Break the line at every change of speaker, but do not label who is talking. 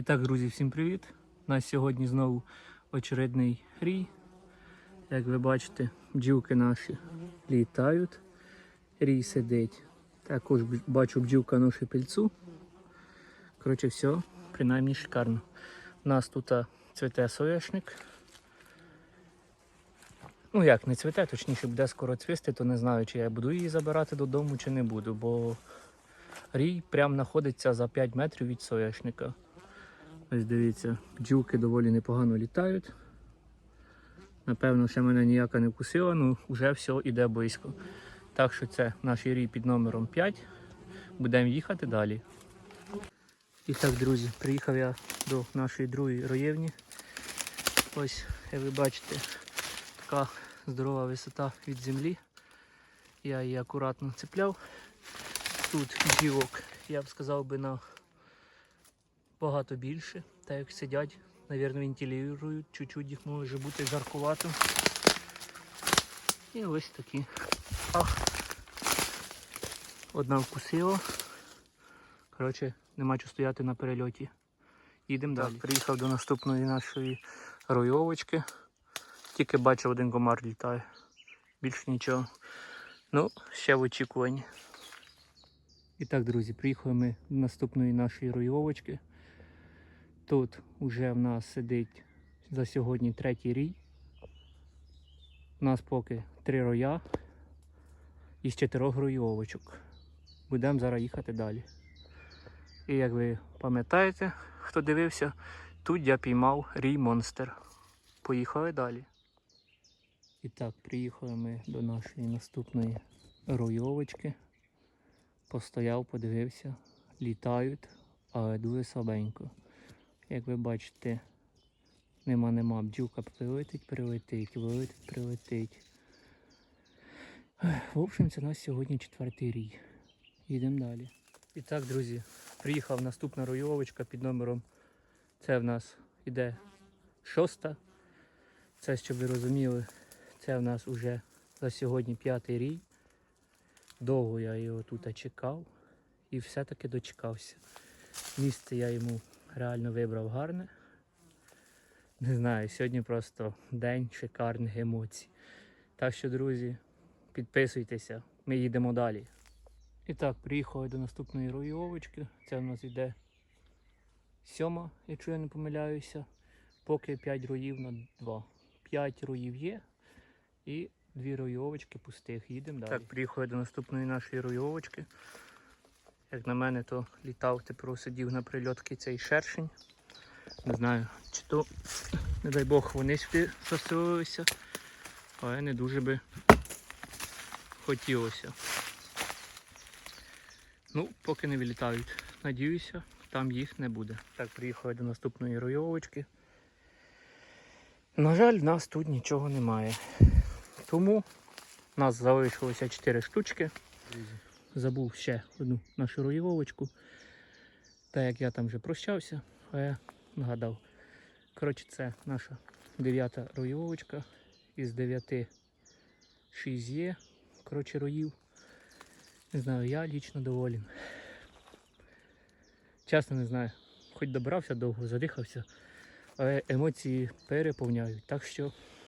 І так, друзі, всім привіт! У нас сьогодні знову очередний рій. Як ви бачите, бджілки наші літають, рій сидить. Також бачу бджілка ноші пільцу. Коротше, все, принаймні шикарно. У нас тут цвіте соняшник. Ну як, не цвіте, точніше буде скоро цвісти, то не знаю, чи я буду її забирати додому, чи не буду, бо рій прямо знаходиться за 5 метрів від соняшника. Ось дивіться, бджілки доволі непогано літають. Напевно, ще мене ніяка не вкусила, ну вже все іде близько. Так що це наш рій під номером 5. Будемо їхати далі. І так, друзі, приїхав я до нашої другої роєвні. Ось, як ви бачите, така здорова висота від землі. Я її акуратно цепляв. Тут бджілок, я б сказав би, на багато більше. Так як сидять, навірно, вентилюють, чуть-чуть їх може бути жаркувато. І ось такі. Ах. Одна вкусила. Коротше, нема чого стояти на перельоті. Їдемо далі. Приїхав до наступної нашої ройовочки. Тільки бачив один комар літає. Більше нічого. Ну, ще в очікуванні. І так, друзі, приїхали ми до наступної нашої ройовочки. Тут вже в нас сидить за сьогодні третій рій. У нас поки три роя із чотирьох ройовочок. Будемо зараз їхати далі. І як ви пам'ятаєте, хто дивився, тут я піймав рій монстр. Поїхали далі. І так, приїхали ми до нашої наступної ройовочки. Постояв, подивився, літають, але дуже слабенько. Як ви бачите, нема нема. Бджілка прилетить, прилетить, вилетить, прилетить. В общем, це у нас сьогодні четвертий рій. Їдемо далі. І так, друзі, приїхав наступна ройовочка під номером. Це в нас іде шоста. Це, щоб ви розуміли, це в нас уже за сьогодні п'ятий рій. Довго я його тут чекав і все-таки дочекався. Місце я йому реально вибрав гарне. Не знаю, сьогодні просто день шикарних емоцій. Так що, друзі, підписуйтеся, ми їдемо далі. І так, приїхали до наступної ройовочки. Це в нас йде сьома, якщо я не помиляюся. Поки 5 роїв на 2. 5 роїв є і дві ройовочки пустих. Їдемо далі. Так, приїхали до наступної нашої ройовочки. Як на мене, то літав, тепер сидів на прильотки цей шершень. Не знаю, чи то, не дай Бог, вони сюди заселилися, але не дуже би хотілося. Ну, поки не вилітають. Надіюся, там їх не буде. Так, приїхали до наступної ройовочки. На жаль, в нас тут нічого немає. Тому у нас залишилося 4 штучки. Забув ще одну нашу роєвочку. Так як я там вже прощався, а я нагадав. Коротше, це наша дев'ята роєвочка. Із 9 6 є. Коротше, роїв. Не знаю, я лічно доволен. Чесно не знаю. Хоч добирався довго, задихався, але емоції переповняють. Так що